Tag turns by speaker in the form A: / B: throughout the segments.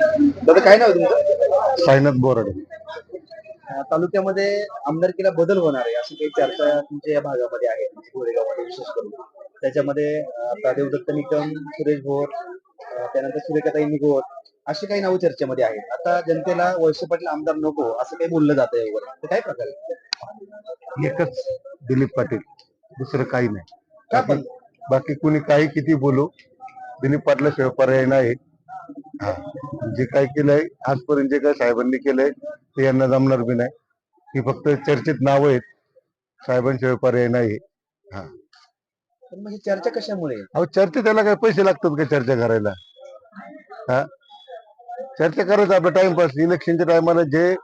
A: दादा काय नाव आहे तुमचं?
B: साईनाथ बोराडे.
A: अं, तालुक्यामध्ये आमदारकीला बदल होणार आहे अशी काही चर्चा तुमच्या या भागामध्ये आहे म्हणजे गोरेगावमध्ये विशेष करून. त्याच्यामध्ये अं, आता देवदत्त निकम सुरेश भोर अं, त्यानंतर सुरेखाताई निगोर अशी काही नावं चर्चेमध्ये आहेत. आता जनतेला वळसे पाटील आमदार नको असं काही बोललं जातं यावर. तर काय प्रकार आहे?
B: एकच दिलीप पाटील दुसरं काही नाही.
A: का पण?
B: बाकी कुणी काही किती बोलू दिलीप पाटलाशिवाय पर्याय नाही. जे काय केलंय आजपर्यंत जे काय साहेबांनी केलंय ते यांना जमणार बी नाही. ही फक्त चर्चेत नाव आहेत. साहेबांशिवाय पर्याय नाही.
A: पण मग ही चर्चा कशामुळे?
B: अहो चर्चा त्याला काय पैसे लागतात का चर्चा करायला? हा? चर्चा करायचं आपलं टाइमपास इलेक्शनच्या टायमाला जे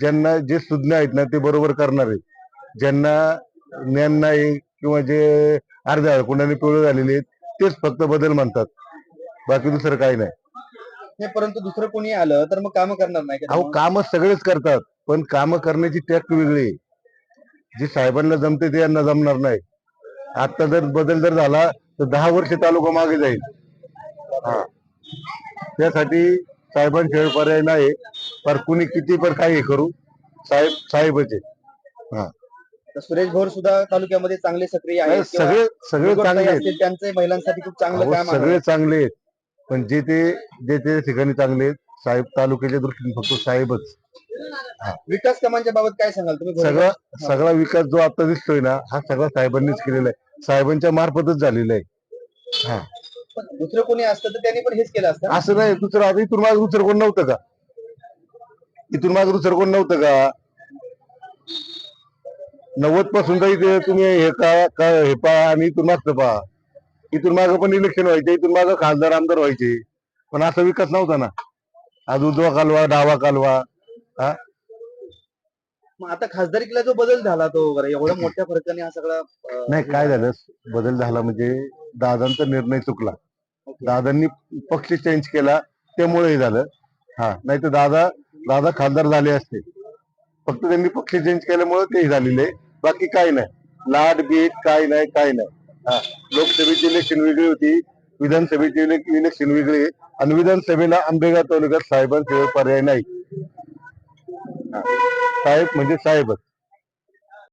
B: ज्यांना जे सुज्ञ आहेत ना ते बरोबर करणार आहेत. ज्यांना ज्ञान नाही किंवा जे अर्ध्या कुणाने पिवळे झालेले आहेत तेच फक्त बदल म्हणतात. बाकी दुसरं काही नाही.
A: नाही परंतु दुसरं कोणी आलं तर मग कामं करणार नाही का
B: अहो काम सगळेच करतात पण काम करण्याची टॅक्ट वेगळी आहे. जे साहेबांना जमते ते यांना जमणार नाही. आता जर बदल जर झाला तर दहा वर्ष तालुका मागे जाईल. हा. त्यासाठी साहेबांशिवाय पर्याय नाही. पर कुणी किती पण काही करू साहेब साहेबच आहे.
A: तर सुरेश भोर सुद्धा तालुक्यामध्ये चांगले सक्रिय आहेत किंवा
B: सगळे सगळे चांगले आहेत.
A: असतील, त्यांचे महिलांसाठी खूप चांगलं
B: अहो,
A: काम आहे.
B: सगळे चांगले आहेत. पण जे ते जे ते ठिकाणी चांगले आहेत साहेब तालुक्याच्या दृष्टीने फक्त साहेबच.
A: विकास कामांच्या बाबत काय सांगाल तुम्ही?
B: सगळा सगळा विकास जो आता दिसतोय ना हा सगळा साहेबांनीच केलेला आहे. साहेबांच्या मार्फतच झालेला आहे. हा.
A: पण दुसरं कोणी असतं तर त्यांनी पण हेच केलं असतं ना?
B: असं नाही दुसरं आता इथून मागे दुसरं कोण नव्हतं का? इथून मागे दुसरं कोण नव्हतं का? नव्वदपासून तर इथे तुम्ही हे का का हे पहा आणि इथून मागचं पहा. इथून मागं पण इलेक्शन व्हायचे इथून मागं खासदार आमदार व्हायचे. पण असा विकास नव्हता ना. आज उजवा कालवा डावा कालवा
A: मग आता खासदारकीला जो बदल झाला तो बरं एवढ्या मोठ्या फरकाने हा सगळा अं,
B: नाही काय झालं. बदल झाला म्हणजे दादांचा निर्णय चुकला.
A: ओके.
B: दादांनी पक्ष चेंज केला त्यामुळे हे झालं. हा नाही तर दादा दादा खासदार झाले असते. फक्त त्यांनी पक्ष चेंज केल्यामुळे ते झालेले. बाकी काही नाही. लाट बीट काय नाही काय नाही. हा लोकसभेची इलेक्शन वेगळी होती विधानसभेची इलेक्शन वेगळी आणि विधानसभेला आंबेगाव तालुक्यात साहेबांशिवाय पर्याय नाही. साहेब म्हणजे साहेबच.